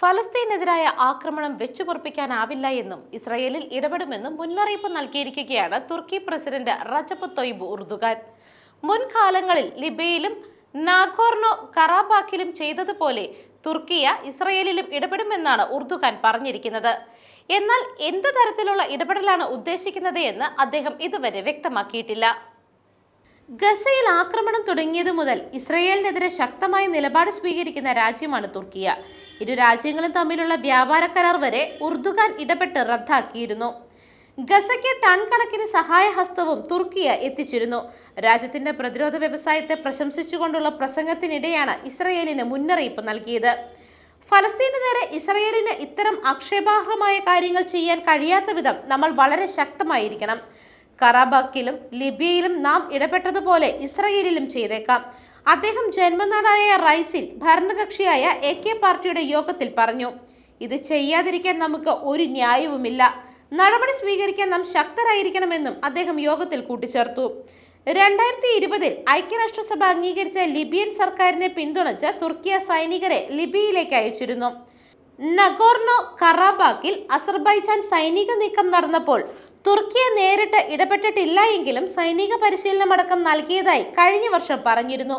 ഫലസ്തീനെതിരായ ആക്രമണം വെച്ചുപൊറപ്പിക്കാനാവില്ല എന്നും ഇസ്രയേലിൽ ഇടപെടുമെന്നും മുന്നറിയിപ്പ് നൽകിയിരിക്കുകയാണ് തുർക്കി പ്രസിഡന്റ് റജബ് തൊയ്ബ് ഉർദുഗാൻ. മുൻകാലങ്ങളിൽ ലിബിയയിലും നാഗോർണോ കറാബാക്കിലും ചെയ്തതുപോലെ തുർക്കിയ ഇസ്രയേലിലും ഇടപെടുമെന്നാണ് ഉർദുഖാൻ പറഞ്ഞിരിക്കുന്നത്. എന്നാൽ എന്ത് തരത്തിലുള്ള ഇടപെടലാണ് ഉദ്ദേശിക്കുന്നത് എന്ന് അദ്ദേഹം ഇതുവരെ വ്യക്തമാക്കിയിട്ടില്ല. ഗസയിൽ ആക്രമണം തുടങ്ങിയതു മുതൽ ഇസ്രയേലിനെതിരെ ശക്തമായ നിലപാട് സ്വീകരിക്കുന്ന രാജ്യമാണ് തുർക്കിയ. ഇരു രാജ്യങ്ങളും തമ്മിലുള്ള വ്യാപാര കരാർ വരെ ഉർദുഖാൻ ഇടപെട്ട് റദ്ദാക്കിയിരുന്നു. ഗസയ്ക്ക് ടൺ കണക്കിന് സഹായഹസ്തവും തുർക്കിയ എത്തിച്ചിരുന്നു. രാജ്യത്തിന്റെ പ്രതിരോധ വ്യവസായത്തെ പ്രശംസിച്ചുകൊണ്ടുള്ള പ്രസംഗത്തിനിടെയാണ് ഇസ്രയേലിന് മുന്നറിയിപ്പ് നൽകിയത്. ഫലസ്തീന് നേരെ ഇസ്രയേലിന് ഇത്തരം ആക്ഷേപാർഹമായ കാര്യങ്ങൾ ചെയ്യാൻ കഴിയാത്ത വിധം നമ്മൾ വളരെ ശക്തമായിരിക്കണം. കറാബാക്കിലും ലിബിയയിലും നാം ഇടപെട്ടതുപോലെ ഇസ്രയേലിലും ചെയ്തേക്കാം. അദ്ദേഹം ജന്മനാടായ റൈസിൽ ഭരണകക്ഷിയായ എ കെ പാർട്ടിയുടെ യോഗത്തിൽ പറഞ്ഞു ഇത് ചെയ്യാതിരിക്കാൻ നമുക്ക് ഒരു ന്യായവുമില്ല. നടപടി സ്വീകരിക്കാൻ നാം ശക്തരായിരിക്കണമെന്നും അദ്ദേഹം യോഗത്തിൽ കൂട്ടിച്ചേർത്തു. രണ്ടായിരത്തി ഇരുപതിൽ ഐക്യരാഷ്ട്രസഭ അംഗീകരിച്ച ലിബിയൻ സർക്കാരിനെ പിന്തുണച്ച് തുർക്കിയ സൈനികരെ ലിബിയയിലേക്ക് അയച്ചിരുന്നു. നഗോർണോ കറാബാക്കിൽ അസർബൈജാൻ സൈനിക നീക്കം നടന്നപ്പോൾ തുർക്കിയ നേരിട്ട് ഇടപെട്ടിട്ടില്ല എങ്കിലും സൈനിക പരിശീലനമടക്കം നൽകിയതായി കഴിഞ്ഞ വർഷം പറഞ്ഞിരുന്നു.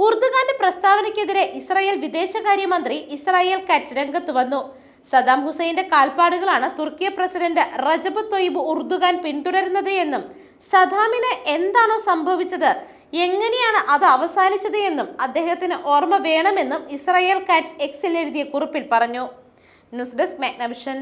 ഉർദുഗാന്റെ പ്രസ്താവനയ്ക്കെതിരെ ഇസ്രായേൽ വിദേശകാര്യമന്ത്രി ഇസ്രായേൽ കറ്റ്സ് രംഗത്ത് വന്നു. സദാം ഹുസൈന്റെ കാൽപ്പാടുകളാണ് Turkiye president Recep Tayyip Erdogan പിന്തുടരുന്നത് എന്നും സദാമിന് എന്താണോ സംഭവിച്ചത് എങ്ങനെയാണ് അത് അവസാനിച്ചത് എന്നും അദ്ദേഹത്തിന് ഓർമ്മ വേണമെന്നും ഇസ്രായേൽ കാറ്റ്സ് എക്സിൽ എഴുതിയ കുറിപ്പിൽ പറഞ്ഞു. News desk Magnavision.